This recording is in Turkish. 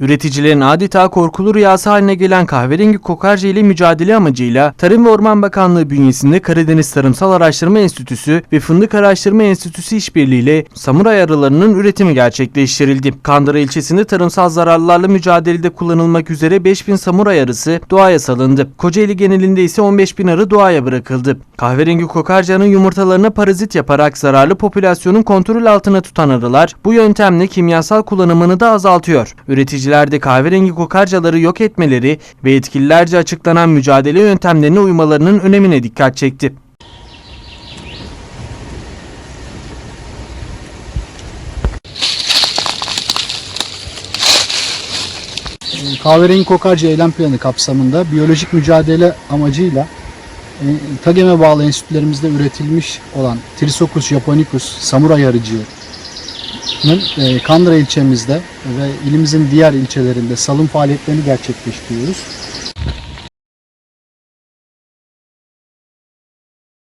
Üreticilerin adeta korkulu rüyası haline gelen kahverengi kokarca ile mücadele amacıyla Tarım ve Orman Bakanlığı bünyesinde Karadeniz Tarımsal Araştırma Enstitüsü ve Fındık Araştırma Enstitüsü işbirliğiyle samuray arılarının üretimi gerçekleştirildi. Kandıra ilçesinde tarımsal zararlarla mücadelede kullanılmak üzere 5000 samuray arısı doğaya salındı. Kocaeli genelinde ise 15.000 arı doğaya bırakıldı. Kahverengi kokarcanın yumurtalarına parazit yaparak zararlı popülasyonun kontrol altına tutan arılar bu yöntemle kimyasal kullanımını da azaltıyor. Üreticiler de kahverengi kokarcaları yok etmeleri ve yetkililerce açıklanan mücadele yöntemlerine uymalarının önemine dikkat çekti. Kahverengi Kokarca Eylem Planı kapsamında biyolojik mücadele amacıyla e, TAGEM'e bağlı enstitülerimizde üretilmiş olan Trisocus japonicus samuray arıcığının e, Kandıra ilçemizde ve ilimizin diğer ilçelerinde salım faaliyetlerini gerçekleştiriyoruz.